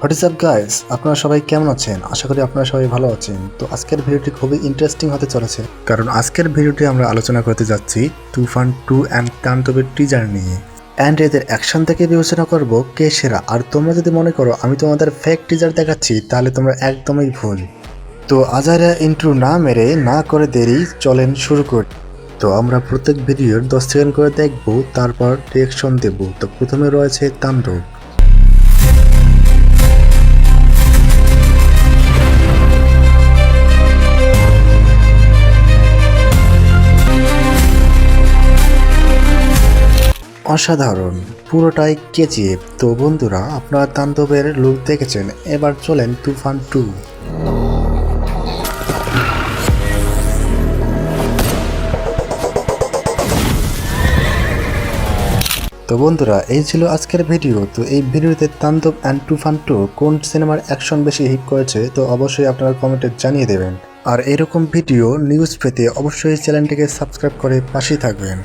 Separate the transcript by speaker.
Speaker 1: What is up guys আপনারা সবাই কেমন আছেন? আশা করি আপনারা সবাই ভালো আছেন। তো আজকের ভিডিওটি খুবই ইন্টারেস্টিং হতে চলেছে। কারণ আজকের ভিডিওটি আমরা আলোচনা করতে যাচ্ছি তুফান টু অ্যান্ড তান্তবের টিজার নিয়ে। অ্যান্ড এদের অ্যাকশন থেকে বিবেচনা করব কে সেরা। আর তোমরা যদি মনে করো, আমি তোমাদের ফেক টিজার দেখাচ্ছি, তাহলে তোমরা একদমই ভুল। তো আজারা ইন্ট্রু না মেরে, না করে দেরি, চলেন শুরু করি। তো আমরা প্রত্যেক ভিডিওর দশ সেকেন্ড করে দেখব, তারপর রিয়েকশন দেব। তো প্রথমে রয়েছে তাণ্ডব। অসাধারণ, পুরোটাই কেচিয়ে তো বন্ধুরা, আপনারা তাণ্ডবের লুক দেখেছেন, এবার চলেন তুফান টু তো বন্ধুরা, এই ছিল আজকের ভিডিও। তো এই ভিডিওতে তাণ্ডব অ্যান্ড তুফান টু কোন সিনেমার অ্যাকশন বেশি হিট করেছে, তো অবশ্যই আপনারা কমেন্টে জানিয়ে দেবেন। আর এরকম ভিডিও নিউজ পেতে অবশ্যই চ্যানেলটিকে সাবস্ক্রাইব করে পাশেই থাকবেন।